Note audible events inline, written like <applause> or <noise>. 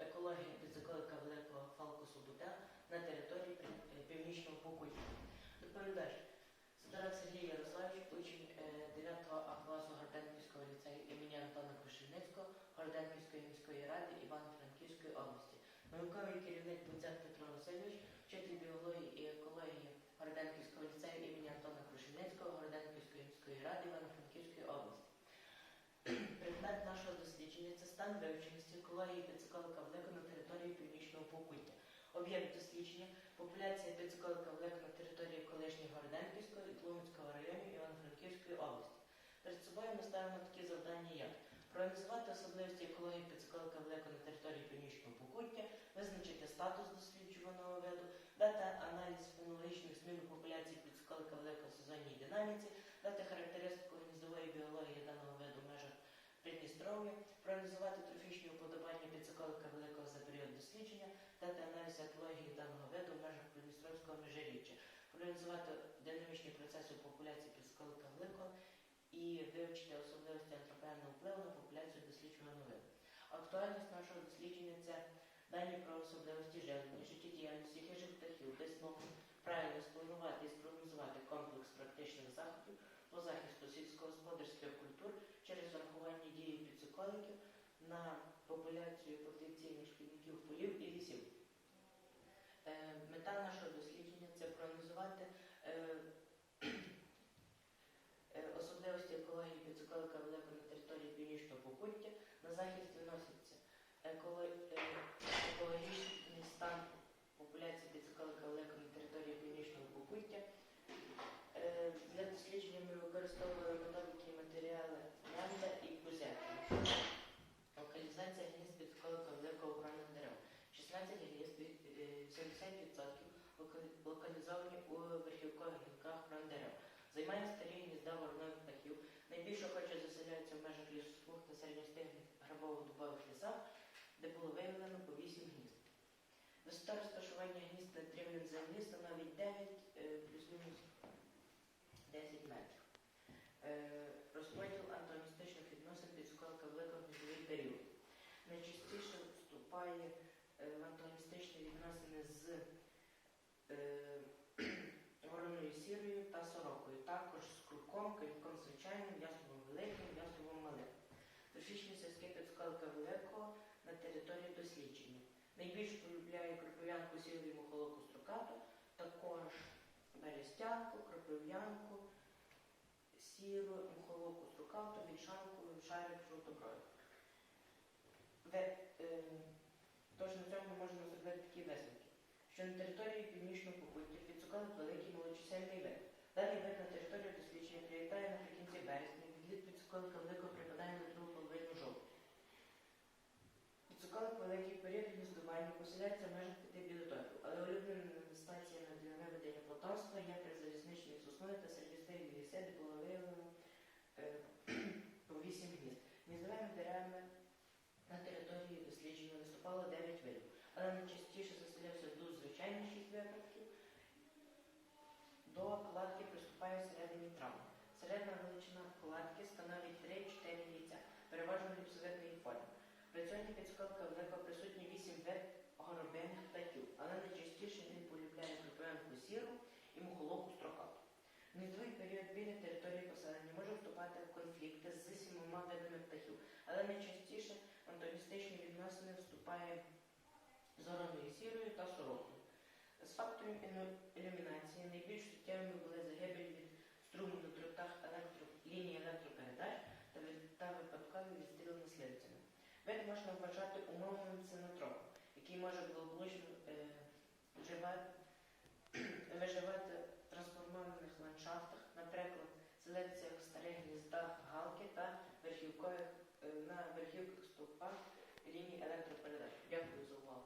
екології Бензиколика Великого Фалкосу Буда на території е, Північного Покуття. Доповідач. Сидорак Сергій Ярославович, учень е, 9 А класу Горденківського ліцею імені Антона Кошельницького, Горденківської міської ради Івано-Франківської області. Науковий керівник Буцяк Петро Васильович, вчитель біології і екології Горденківського ліцею імені Антона Крушельницького Горденківської міської ради Івано-Франківської області. Предмет нашого дослідження це стан вивченості екології підсоколика великого на території північного покуття. Об'єкт дослідження популяція підсоколика великого на території колишнього Городенківського і Тлумацького районів Івано-Франківської області. Перед собою ми ставимо такі завдання, як проаналізувати особливості екології підсоколика великого на території північного покуття, визначити статус досліджуваного виду, дати аналіз фенологічних змін популяції підсоколика великого в сезонній динаміці, дати характеристику гніздової біології даного виду в межах Придністров'я, проаналізувати трофічні уподобання підсоколика великого за період дослідження, дати аналіз екології даного виду в межах Придністровського межиріччя, проаналізувати динамічні процеси у популяції підсоколика великого і вивчити особливості антропогенного впливу на популяцію досліджуваного виду. Актуальність нашого дослідження це дані про особливості живлення, життєдіяльності хижих птахів, де змогу правильно спланувати і спрогнозувати комплекс практичних заходів по захисту сільськогосподарських підсоколиків на популяцію потенційних шкідників полів і лісів. Е, Мета нашого дослідження це проаналізувати е, е, особливості екології підсоколика великого на території північного покуття. На захист виноситься еколо- е, екологічний стан популяції підсоколика великого на території північного покуття. Е, Для дослідження ми використовували методики і матеріали Лянда і Кузяки. Локалізація гнізд підколика великого охорони дерев. 16 гнізд, е, 70% локалізовані у верхівкових гілках дерев. Займає старі гнізда вороних птахів. Найбільше охоче заселяються в межах лісосмуг та середньостигних грабово-дубових лісах, де було виявлено по 8 гнізд. Висота розташування гнізд над рівнем землі становить 9 Найчастіше вступає е, в антагоністичні відносини з е, <clears throat> вороною сірою та сорокою, також з круком, кальком звичайним, ясновом великим, ясновом малим. Трофічні соски підсколка великого на території дослідження. Найбільш полюбляє кропов'янку сіру мухолоку строкату, також берестянку, кропив'янку, сіру, мухолоку строкату, вільшанку, шарик, жовтоброю. Тож на цьому можемо зробити такі висновки, що на території північного покуття підсукали великий молочисельний вид. Даний вид на територію дослідження прилітає наприкінці березня, відліт підсоколика великого припадає на другу половину жовтня. Підсоколик великий період гніздування поселяється в межах При цьому підскладка велика присутні 8 вид горобиних птахів, але найчастіше він полюбляє кропивенку сіру і мухолоку строкату. Гніздовий період біля території поселення може вступати в конфлікти з сімома видами птахів, але найчастіше в антагоністичні відносини вступає з ораною сірою та сорокою. З факторів ілюмінації найбільш суттєвими можна вважати умовним синотропом, який може благополучно е, <clears throat> виживати в трансформованих ландшафтах, наприклад, селекціях старих гніздах галки та верхівкових